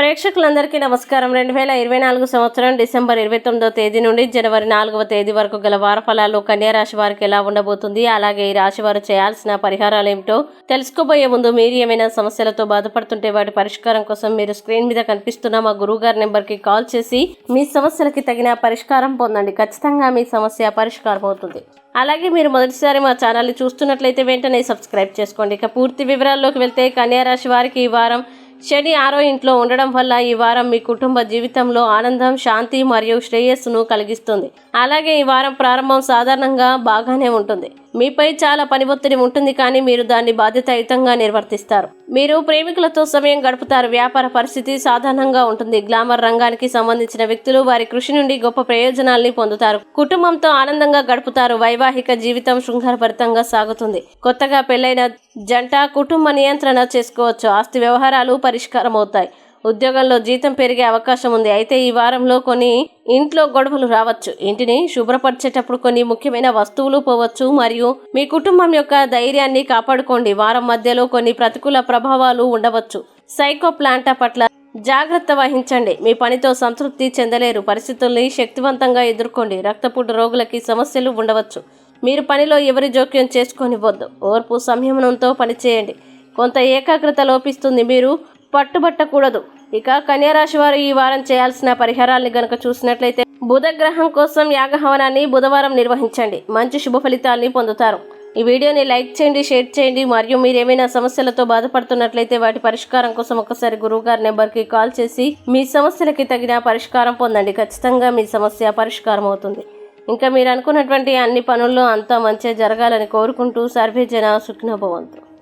ప్రేక్షకులందరికీ నమస్కారం. రెండు వేల ఇరవై నాలుగు సంవత్సరం డిసెంబర్ ఇరవై తొమ్మిదో తేదీ నుండి జనవరి నాలుగవ తేదీ వరకు గల వార కన్యారాశి వారికి ఎలా ఉండబోతుంది అలాగే ఈ రాశి వారు చేయాల్సిన పరిహారాలు ఏమిటో తెలుసుకోబోయే ముందు మీరు ఏమైనా సమస్యలతో బాధపడుతుంటే వాటి పరిష్కారం కోసం మీరు స్క్రీన్ మీద కనిపిస్తున్న మా గురువుగారి నెంబర్కి కాల్ చేసి మీ సమస్యలకి తగిన పరిష్కారం పొందండి. ఖచ్చితంగా మీ సమస్య పరిష్కారం అవుతుంది. అలాగే మీరు మొదటిసారి మా ఛానల్ని చూస్తున్నట్లయితే వెంటనే సబ్స్క్రైబ్ చేసుకోండి. ఇక పూర్తి వివరాల్లోకి వెళ్తే కన్యారాశి వారికి ఈ వారం శని ఆరో ఇంట్లో ఉండడం వల్ల ఈ వారం మీ కుటుంబ జీవితంలో ఆనందం శాంతి మరియు శ్రేయస్సును కలిగిస్తుంది. అలాగే ఈ వారం ప్రారంభం సాధారణంగా బాగానే ఉంటుంది. మీపై చాలా పని ఒత్తిడి ఉంటుంది కానీ మీరు దాన్ని బాధ్యతాయుతంగా నిర్వర్తిస్తారు. మీరు ప్రేమికులతో సమయం గడుపుతారు. వ్యాపార పరిస్థితి సాధారణంగా ఉంటుంది. గ్లామర్ రంగానికి సంబంధించిన వ్యక్తులు వారి కృషి నుండి గొప్ప ప్రయోజనాల్ని పొందుతారు. కుటుంబంతో ఆనందంగా గడుపుతారు. వైవాహిక జీవితం శృంగారభరితంగా సాగుతుంది. కొత్తగా పెళ్ళైన జంట కుటుంబ నియంత్రణ చేసుకోవచ్చు. ఆస్తి వ్యవహారాలు పరిష్కారం అవుతాయి ఉద్యోగంలో జీతం పెరిగే అవకాశం ఉంది. అయితే ఈ వారంలో కొన్ని ఇంట్లో గొడవలు రావచ్చు. ఇంటిని శుభ్రపరిచేటప్పుడు కొన్ని ముఖ్యమైన వస్తువులు పోవచ్చు. మరియు మీ కుటుంబం యొక్క ధైర్యాన్ని కాపాడుకోండి. వారం మధ్యలో కొన్ని ప్రతికూల ప్రభావాలు ఉండవచ్చు. సైకో ప్లాంటా పట్ల జాగ్రత్త వహించండి. మీ పనితో సంతృప్తి చెందలేరు. పరిస్థితుల్ని శక్తివంతంగా ఎదుర్కోండి. రక్తపోటు రోగులకి సమస్యలు ఉండవచ్చు. మీరు పనిలో ఎవరి జోక్యం చేసుకొనివ్వద్దు. ఓర్పు సంయమనంతో పనిచేయండి. కొంత ఏకాగ్రత లోపిస్తుంది. మీరు పట్టుబట్టకూడదు. ఇక కన్యారాశి వారు ఈ వారం చేయాల్సిన పరిహారాల్ని గనక చూసినట్లయితే బుధగ్రహం కోసం యాగహవనాన్ని బుధవారం నిర్వహించండి. మంచి శుభ ఫలితాల్ని పొందుతారు. ఈ వీడియోని లైక్ చేయండి షేర్ చేయండి. మరియు మీరు ఏమైనా సమస్యలతో బాధపడుతున్నట్లయితే వాటి పరిష్కారం కోసం ఒకసారి గురువు గారి నెంబర్కి కాల్ చేసి మీ సమస్యలకి తగిన పరిష్కారం పొందండి. ఖచ్చితంగా మీ సమస్య పరిష్కారం అవుతుంది. ఇంకా మీరు అనుకున్నటువంటి అన్ని పనుల్లో అంతా మంచిగా జరగాలని కోరుకుంటూ సర్వే జన సుఖ్నభవంతు.